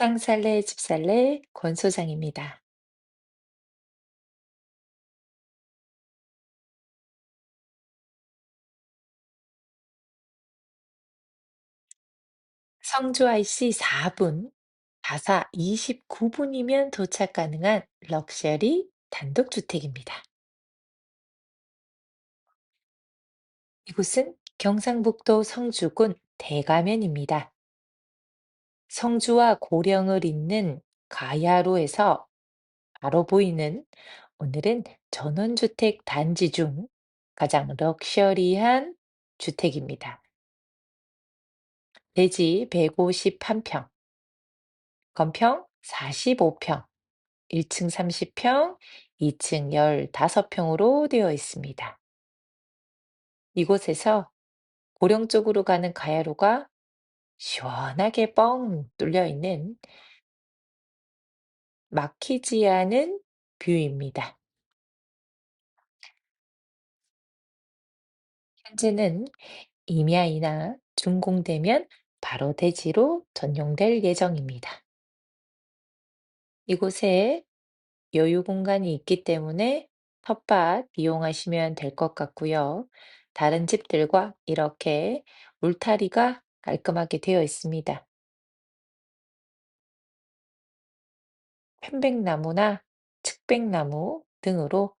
땅 살래 집 살래 권 소장입니다. 성주 IC 4분, 가사 29분이면 도착 가능한 럭셔리 단독주택입니다. 이곳은 경상북도 성주군 대가면입니다. 성주와 고령을 잇는 가야로에서 바로 보이는 오늘은 전원주택 단지 중 가장 럭셔리한 주택입니다. 대지 151평, 건평 45평, 1층 30평, 2층 15평으로 되어 있습니다. 이곳에서 고령 쪽으로 가는 가야로가 시원하게 뻥 뚫려 있는 막히지 않은 뷰입니다. 현재는 임야이나 준공되면 바로 대지로 전용될 예정입니다. 이곳에 여유 공간이 있기 때문에 텃밭 이용하시면 될 것 같고요. 다른 집들과 이렇게 울타리가 깔끔하게 되어 있습니다. 편백나무나 측백나무 등으로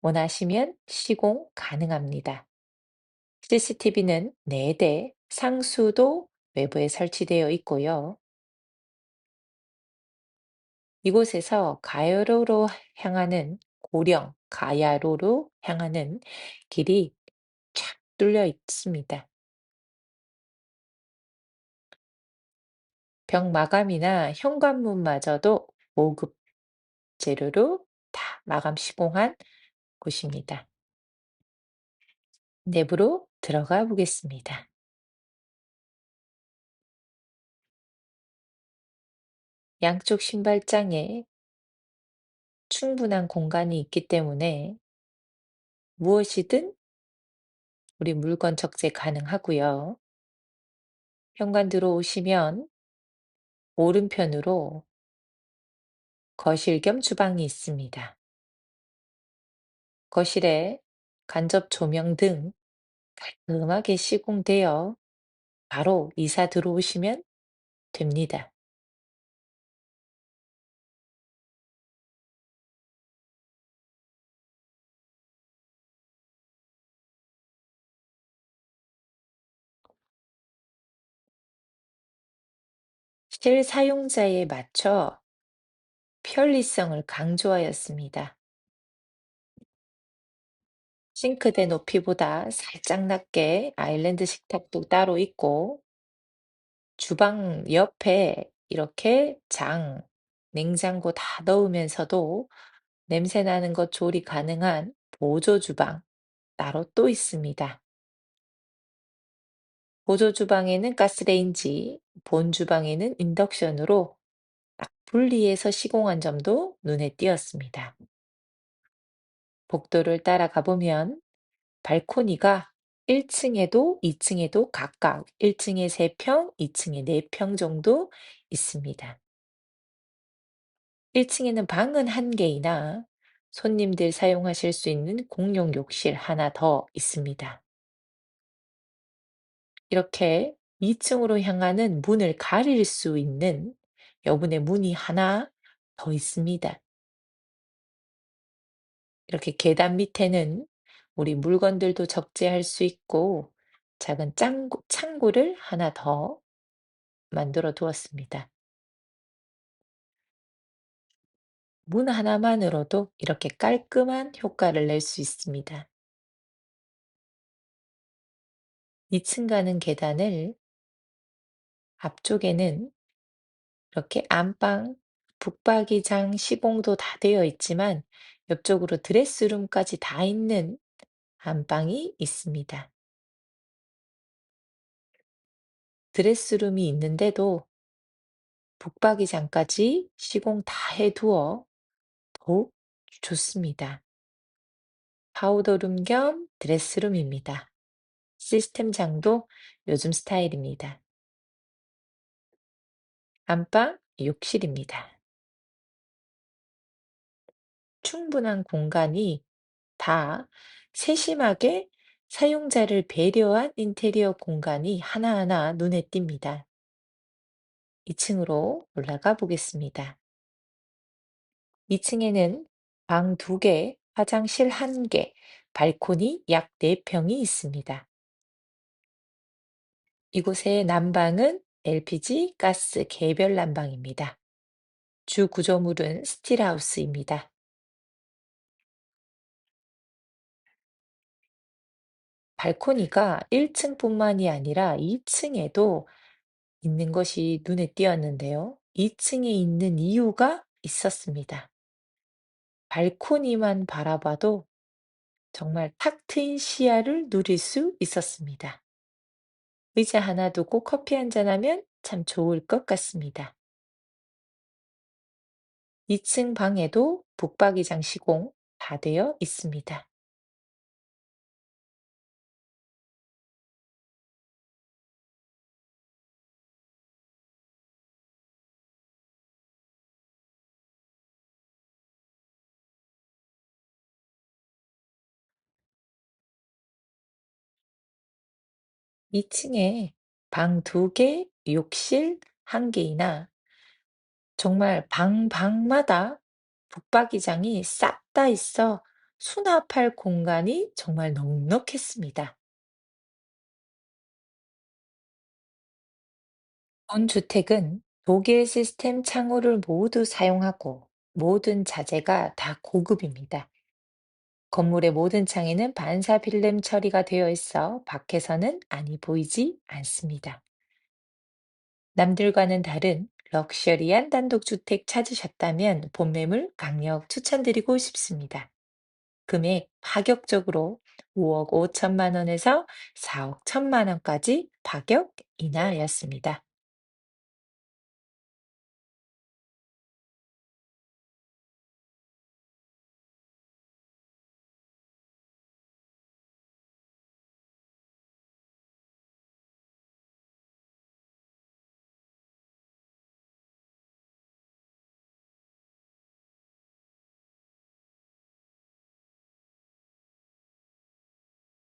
원하시면 시공 가능합니다. CCTV는 4대, 상수도 외부에 설치되어 있고요. 이곳에서 가야로로 향하는 고령 가야로로 향하는 길이 쫙 뚫려 있습니다. 벽 마감이나 현관문마저도 고급 재료로 다 마감 시공한 곳입니다. 내부로 들어가 보겠습니다. 양쪽 신발장에 충분한 공간이 있기 때문에 무엇이든 우리 물건 적재 가능하고요. 현관 들어오시면 오른편으로 거실 겸 주방이 있습니다. 거실에 간접 조명 등 깔끔하게 시공되어 바로 이사 들어오시면 됩니다. 실사용자에 맞춰 편리성을 강조하였습니다. 싱크대 높이보다 살짝 낮게 아일랜드 식탁도 따로 있고 주방 옆에 이렇게 장, 냉장고 다 넣으면서도 냄새 나는 것 조리 가능한 보조 주방 따로 또 있습니다. 보조 주방에는 가스레인지, 본 주방에는 인덕션으로 딱 분리해서 시공한 점도 눈에 띄었습니다. 복도를 따라가 보면 발코니가 1층에도 2층에도 각각 1층에 3평, 2층에 4평 정도 있습니다. 1층에는 방은 1개이나 손님들 사용하실 수 있는 공용 욕실 하나 더 있습니다. 이렇게 2층으로 향하는 문을 가릴 수 있는 여분의 문이 하나 더 있습니다. 이렇게 계단 밑에는 우리 물건들도 적재할 수 있고 작은 짱구, 창구를 하나 더 만들어 두었습니다. 문 하나만으로도 이렇게 깔끔한 효과를 낼 수 있습니다. 2층 가는 계단을 앞쪽에는 이렇게 안방, 북박이장 시공도 다 되어 있지만 옆쪽으로 드레스룸까지 다 있는 안방이 있습니다. 드레스룸이 있는데도 북박이장까지 시공 다 해 두어 더욱 좋습니다. 파우더룸 겸 드레스룸입니다. 시스템 장도 요즘 스타일입니다. 안방, 욕실입니다. 충분한 공간이 다 세심하게 사용자를 배려한 인테리어 공간이 하나하나 눈에 띕니다. 2층으로 올라가 보겠습니다. 2층에는 방 2개, 화장실 1개, 발코니 약 4평이 있습니다. 이곳의 난방은 LPG 가스 개별 난방입니다. 주 구조물은 스틸하우스입니다. 발코니가 1층뿐만이 아니라 2층에도 있는 것이 눈에 띄었는데요. 2층에 있는 이유가 있었습니다. 발코니만 바라봐도 정말 탁 트인 시야를 누릴 수 있었습니다. 의자 하나 두고 커피 한잔 하면 참 좋을 것 같습니다. 2층 방에도 북박이장 시공 다 되어 있습니다. 2층에 방 2개, 욕실 1개이나 정말 방, 방마다 북박이장이 싹 다 있어 수납할 공간이 정말 넉넉했습니다. 본 주택은 독일 시스템 창호를 모두 사용하고 모든 자재가 다 고급입니다. 건물의 모든 창에는 반사 필름 처리가 되어 있어 밖에서는 안이 보이지 않습니다. 남들과는 다른 럭셔리한 단독주택 찾으셨다면 본매물 강력 추천드리고 싶습니다. 금액 파격적으로 5억 5천만 원에서 4억 1천만 원까지 파격 인하였습니다.